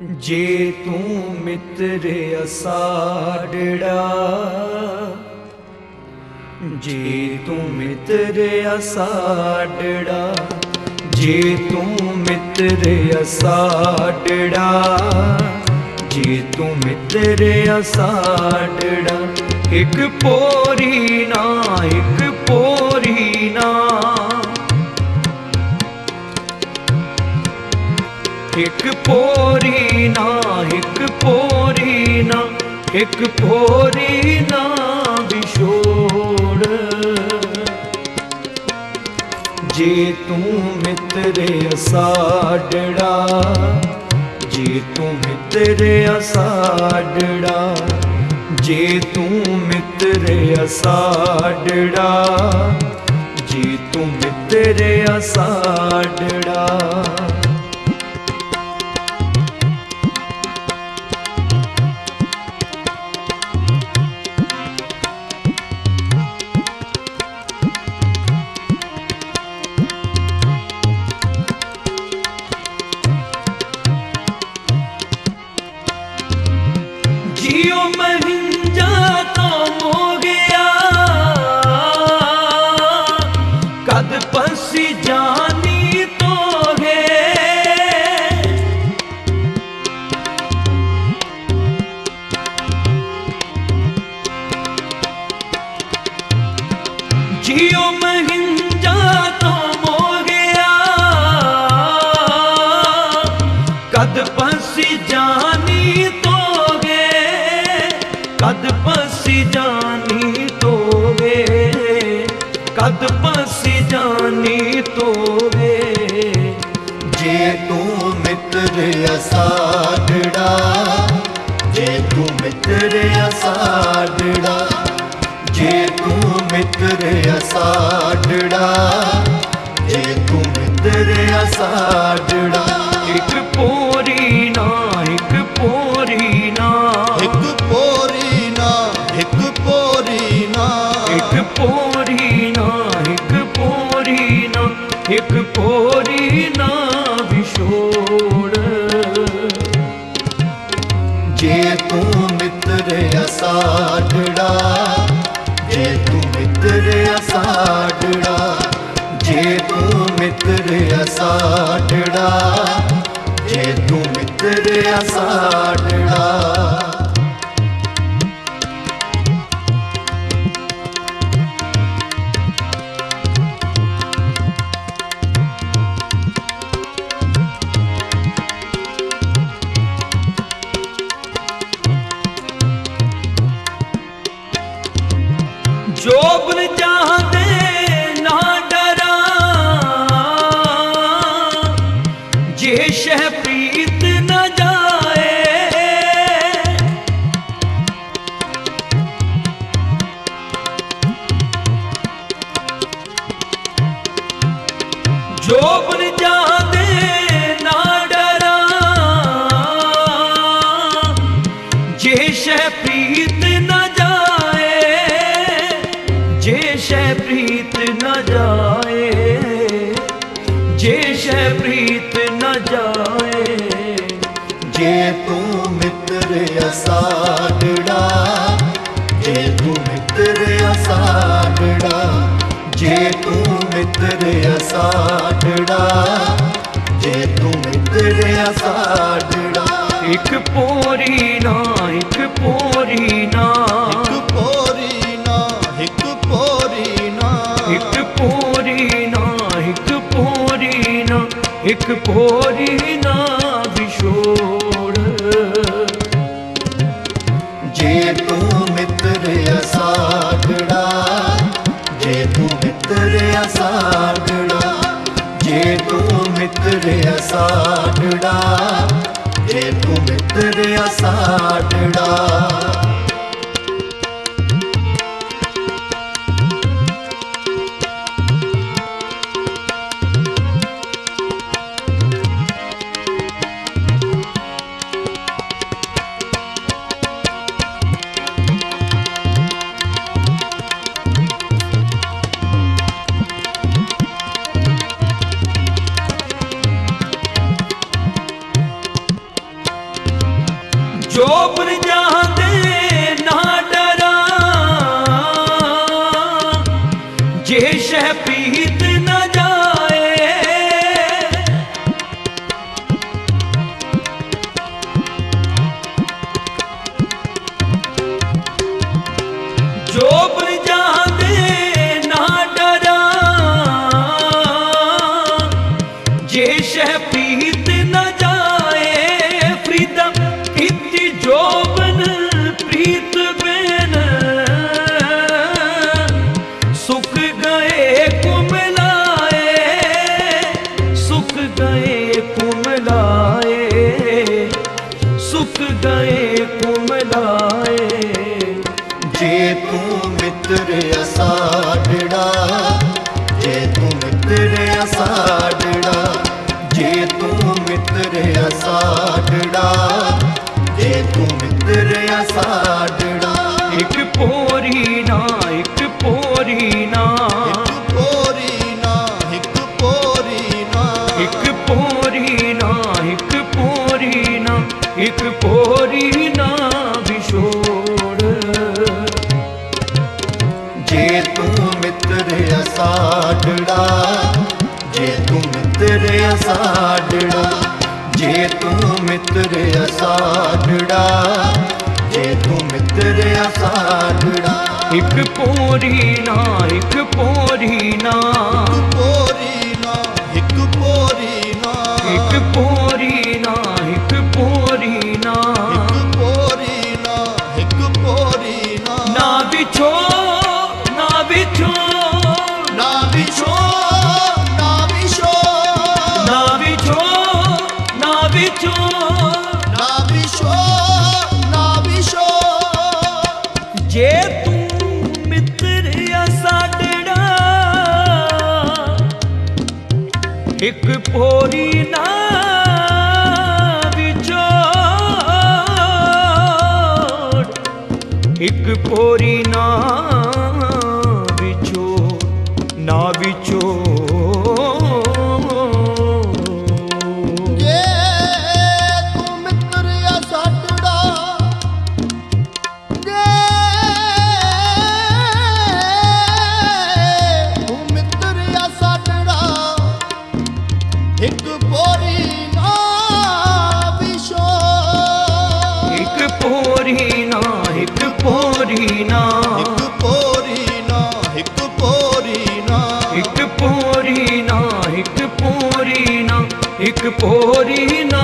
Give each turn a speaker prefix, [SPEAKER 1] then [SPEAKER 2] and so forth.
[SPEAKER 1] ਜੇ ਤੂੰ ਮਿੱਤਰ ਅਸਾੜੜਾ, ਜੇ ਤੂੰ ਮਿੱਤਰ ਅਸਾੜੜਾ, ਜੇ ਤੂੰ ਮਿੱਤਰ ਅਸਾੜੜਾ, ਜੇ ਤੂੰ ਮਿੱਤਰ ਅਸਾੜੜਾ, ਇੱਕ ਪੋਰੀ ਨਾ, ਇੱਕ ਪੋਰੀ ਨਾ। ਇੱਕ ਪੋਰੀ ਨਾ, ਇੱਕ ਪੋਰੀ ਨਾ, ਇੱਕ ਪੋਰੀ ਨਾ ਵਿਛੋੜ ਜੇ ਤੂੰ ਮਿੱਤਰ ਅਸਾੜੜਾ, ਜੇ ਤੂੰ ਮਿੱਤਰ ਅਸਾੜੜਾ, ਜੇ ਤੂੰ ਮਿੱਤਰ ਅਸਾੜੜਾ, ਜੇ ਤੂੰ ਮਿੱਤਰ ਅਸਾੜੜਾ। ਜਿਉ ਮਹਿੰਜਾ ਤੋਂ ਮੋ ਗਿਆ ਕਦ ਪਸੀ
[SPEAKER 2] ਜੇ ਤੂੰ ਮਿੱਤਰ ਅਸਾੜੜਾ ਜੇ ਤੂੰ ਮਿੱਤਰ ਅਸਾੜੜਾ
[SPEAKER 1] ਇੱਕ ਪੋਰੀ ਨਾ ਇੱਕ ਪੋਰੀ ਨਾ।
[SPEAKER 2] ਇੱਕ ਪੋਰੀ ਨਾ ਇੱਕ ਪੋਰੀ ਨਾ।
[SPEAKER 1] ਇੱਕ ਪੋਰੀ ਨਾ ਇੱਕ ਪੋਰੀ ਨਾ। ਇੱਕ ਪੋਰੀ
[SPEAKER 2] ਮਿੱਤਰ
[SPEAKER 1] ਜੋਬਨ ਚਾਹਦੇ ਨਾ ਡਰਾਂ। ਜੇ ਸ਼ਹਿ ਪ੍ਰੀਤ ਨਾ ਜਾਏ, ਜੇ ਸ਼ਹਿ ਪ੍ਰੀਤ ਨਾ ਜਾਏ, ਜੇ ਸ਼ਹਿ ਪ੍ਰੀਤ ਨਾ ਜਾਏ। ਜੇ
[SPEAKER 2] ਤੂੰ ਮਿੱਤਰ ਅਸਾੜੜਾ ਜੇ ਤੂੰ ਮਿੱਤਰ ਅਸਾੜੜਾ ਜੇ ਤੂੰ ਮਿੱਤਰ ਅਸਾੜੜਾ ਜੇ ਤੂੰ ਮਿੱਤਰ ਅਸਾੜੜਾ
[SPEAKER 1] ਇੱਕ ਪੋਰੀ ਨਾ ਇੱਕ ਪੋਰੀ ਨਾ।
[SPEAKER 2] ਇੱਕ ਪੋਰੀ ਨਾ ਇੱਕ ਪੋਰੀ ਨਾ।
[SPEAKER 1] ਇੱਕ ਪੋਰੀ ਨਾ ਇੱਕ ਪੋਰੀ ਨਾ। ਇੱਕ ਪੋਰੀ ਨਾ ਵਿਛੋੜ
[SPEAKER 2] ਜੇ ਤੂੰ ਤੂੰ ਮਿੱਤਰ ਅਸਾੜੜਾ ਜੇ ਤੂੰ ਮਿੱਤਰ ਜੋ
[SPEAKER 1] ਪਰ ਜਾਂਦੇ ਜੇ
[SPEAKER 2] ਤੂੰ ਮਿੱਤਰ ਅਸਾੜੜਾ ਜੇ ਤੂੰ ਮਿੱਤਰ ਅਸਾੜੜਾ ਜੇ ਤੂੰ ਮਿੱਤਰ ਅਸਾੜੜਾ ਜੇ ਤੂੰ ਮਿੱਤਰ ਅਸਾੜੜਾ
[SPEAKER 1] ਇੱਕ ਪੋਰੀ ਨਾ
[SPEAKER 2] ਅਸਾੜੜਾ ਜੇ ਤੂੰ ਮਿੱਤਰ ਅਸਾੜੜਾ
[SPEAKER 1] ਇੱਕ ਪੋਰੀ ਨਾ ਇੱਕ ਪੋਰੀ ਨਾ।
[SPEAKER 2] ਇੱਕ ਪੋਰੀ ਨਾ
[SPEAKER 1] ਵਿਛੋੜ। ਇੱਕ ਪੋਰੀ ਨਾ ਵਿਛੋੜ ਨਾ ਵਿਛੋੜ। ਪੋਰੀ ਨਾ
[SPEAKER 2] ਇੱਕ ਪੋਰੀ ਨਾ ਇੱਕ ਪੋਰੀ ਨਾ
[SPEAKER 1] ਇੱਕ ਪੋਰੀ ਨਾ ਇੱਕ ਪੋਰੀ ਨਾ ਇੱਕ ਪੋਰੀ ਨਾ